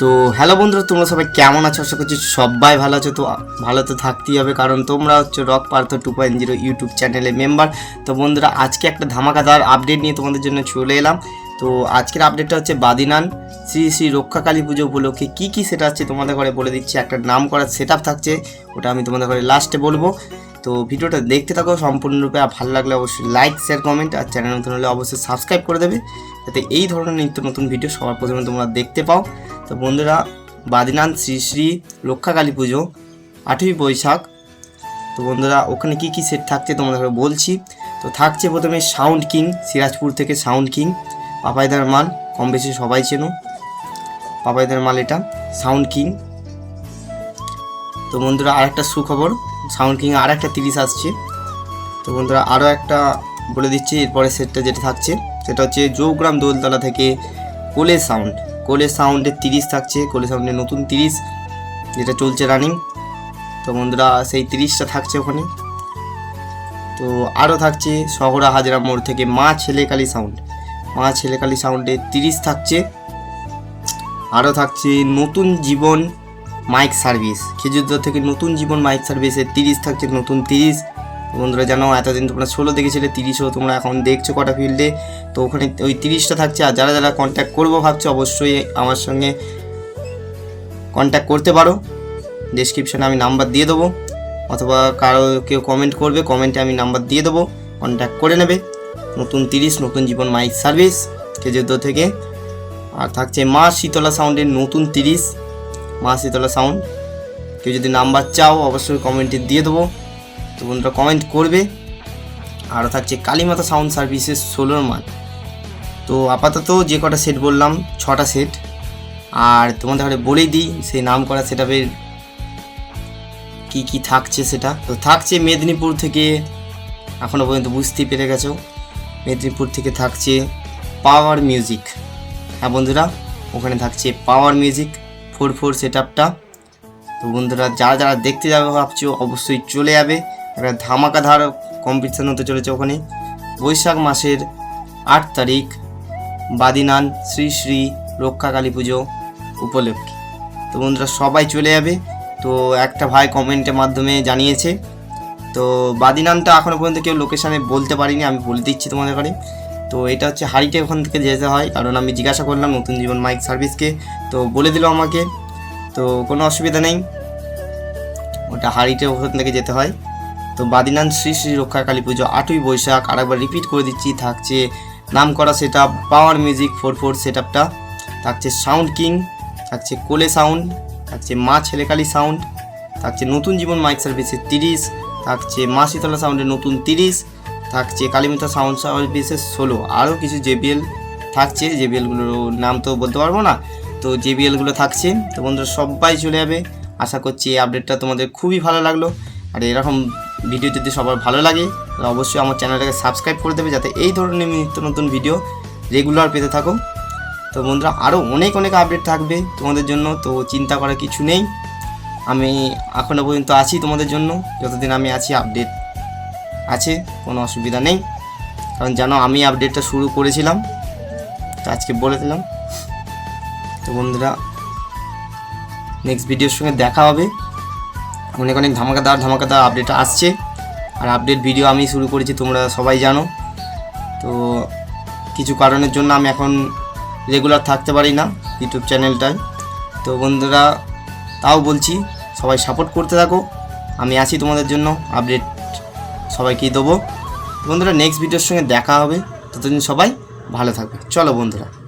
তো হ্যালো বন্ধুরা, তোমরা সবাই কেমন আছো? আশা করছি সবাই ভালো আছো। তো ভালো তো থাকতেই হবে, কারণ তোমরা হচ্ছে rock Partha two point zero YouTube চ্যানেলের মেম্বার তো বন্ধুরা, আজকে একটা ধামাকাদার আপডেট নিয়ে তোমাদের জন্য চলে এলাম। তো আজকের আপডেটটা হচ্ছে বাদিনান। শ্রী শ্রী রক্ষাকালী পুজো উপলক্ষে কী কী সেটা আছে তোমাদের ঘরে বলে দিচ্ছি। একটা নাম করার সেট থাকছে, ওটা আমি তোমাদের ঘরে লাস্টে বলব। তো ভিডিওটা দেখতে থাকো সম্পূর্ণরূপে। আর ভালো লাগলে অবশ্যই লাইক শেয়ার কমেন্ট আর চ্যানেল নতুন হলে অবশ্যই সাবস্ক্রাইব করে দেবে। যাতে এই ধরনের নিত্য নতুন ভিডিও সবার প্রথমে তোমরা দেখতে পাও। তো বন্ধুরা বাদিনাথ শ্রী শ্রী রক্ষাকালী পুজো আঠই বৈশাখ। তো বন্ধুরা, ওখানে কি কি সেট থাকছে তোমাদের বলছি। তো থাকছে প্রথমে সাউন্ড কিং সিরাজপুর থেকে সাউন্ড কিং পাপাইদার মাল, কম বেশি সবাই চেনো। পাপাইদার মাল এটা সাউন্ড কিং তো বন্ধুরা, আরেকটা সুখবর সাউন্ড কিং আর একটা তিরিশ আসছে। তো বন্ধুরা আরও একটা বলে দিচ্ছি, এরপরে সেটটা যেটা থাকছে, সেটা হচ্ছে জৌগ্রাম দোলতলা থেকে কোলে সাউন্ড কোলে সাউন্ডের তিরিশ থাকছে, কোলে সাউন্ডের নতুন তিরিশ, যেটা চলছে রানিং তো বন্ধুরা, সেই তিরিশটা থাকছে ওখানে। তো আরও থাকছে শহরা হাজরা মোড় থেকে মা ছেলেকালী সাউন্ড মা ছেলেকালী সাউন্ডের তিরিশ থাকছে। আরও থাকছে নতুন জীবন মাইক সার্ভিস। খেজুরদা থেকে নতুন জীবন মাইক সার্ভিসের তিরিশ থাকছে নতুন তিরিশ। বন্ধুরা জানো, এতদিন তোমরা ষোলো দেখেছিলে, তিরিশও তোমরা এখন দেখছ কটা ফিল্ডে তো ওখানে ওই তিরিশটা থাকছে, আর যারা যারা কন্ট্যাক্ট করব ভাবছ, অবশ্যই আমার সঙ্গে কন্ট্যাক্ট করতে পারো। ডেসক্রিপশানে আমি নাম্বার দিয়ে দেবো। অথবা কারও কেউ কমেন্ট করবে কমেন্টে আমি নাম্বার দিয়ে দেবো। কন্ট্যাক্ট করে নেবে। নতুন তিরিশ, নতুন জীবন মাইক সার্ভিস খেজুরদ থেকে। আর থাকছে মা শীতলা সাউন্ডের নতুন তিরিশ। মা শীতলা সাউন্ড কেউ যদি নাম্বার চাও, অবশ্যই কমেন্টে দিয়ে দেবো। তো বন্ধুরা কমেন্ট করবে। আরও থাকছে কালীমাতা সাউন্ড সার্ভিসের ষোলোর মান তো আপাতত যে কটা সেট বললাম, ছটা সেট আর তোমাদের ঘরে বলেই দিই, সেই নাম করা সেটাপের কি কি থাকছে সেটা। তো থাকছে মেদিনীপুর থেকে এখনও পর্যন্ত বুঝতেই পেরে গেছো। মেদিনীপুর থেকে থাকছে পাওয়ার মিউজিক হ্যাঁ বন্ধুরা, ওখানে থাকছে power music four four set আপটা তো বন্ধুরা, যারা যারা দেখতে যাবে ভাবছ, অবশ্যই চলে যাবে। একটা ধামাকাধার কম্পিটিশন হতে চলেছে ওখানে। বৈশাখ মাসের আট তারিখ বাদিনান শ্রী শ্রী রক্ষাকালী পুজো উপলক্ষে। তো বন্ধুরা, সবাই চলে যাবে। তো একটা ভাই কমেন্টের মাধ্যমে জানিয়েছে। তো বাদিনানটা এখনও পর্যন্ত কেউ লোকেশানে বলতে পারিনি, আমি বলে দিচ্ছি তোমাদের ঘরে তো এটা হচ্ছে হাড়িটে ওখান থেকে যেতে হয়। কারণ আমি জিজ্ঞাসা করলাম নতুন জীবন মাইক সার্ভিসকে, তো বলে দিল আমাকে। তো কোনো অসুবিধা নেই। ওটা হাড়িতে ওখান থেকে যেতে হয়। তো বাদিনান শ্রী শ্রী রক্ষা কালী পুজো আটই বৈশাখ। আরেকবার রিপিট করে দিচ্ছি, থাকছে নাম করা set power music four four set আপটা থাকছে সাউন্ড কিং থাকছে কোলে সাউন্ড থাকছে মা ছেলেকালী সাউন্ড থাকছে নতুন জীবন মাইক সার্ভিসের তিরিশ, থাকছে মা শীতলা সাউন্ডের নতুন তিরিশ। থাকছে, কালীমিতা সাউন্ড সার্ভিসের ষোলো আরও কিছু জেবিএল থাকছে জেবিএলগুলোর নাম তো বলতে পারব না, তো জেবিএলগুলো থাকছে, তো বন্ধুরা সবাই চলে যাবে, আশা করছি এই আপডেটটা তোমাদের খুবই ভালো লাগল, আর এরকম ভিডিও যদি সবার ভালো লাগে, তাহলে অবশ্যই আমার চ্যানেলটাকে সাবস্ক্রাইব করে দেবে, যাতে এই ধরনের নিত্য নতুন ভিডিও রেগুলার পেতে থাকো, তো বন্ধুরা আরও অনেক অনেক আপডেট থাকবে তোমাদের জন্য, তো চিন্তা করার কিছু নেই, আমি এখনও পর্যন্ত আছি তোমাদের জন্য, যতদিন আমি আছি আপডেট আছে, কোনো অসুবিধা নেই। কারণ জানো, আমি আপডেটটা শুরু করেছিলাম, তো আজকে বলে দিলাম। তো বন্ধুরা নেক্সট ভিডিওর সঙ্গে দেখা হবে। অনেক অনেক ধামাকাদার ধামাকাদার আপডেট আসছে। আর আপডেট ভিডিও আমি শুরু করেছি, তোমরা সবাই জানো। তো কিছু কারণের জন্য আমি এখন রেগুলার থাকতে পারি না ইউটিউব চ্যানেলটায়। তো বন্ধুরা, তাও বলছি, সবাই সাপোর্ট করতে থাকো। আমি আছি তোমাদের জন্য আপডেট সবাইকেই দেবো। বন্ধুরা নেক্সট ভিডিওর সঙ্গে দেখা হবে। ততদিন সবাই ভালো থাকবে। চলো বন্ধুরা।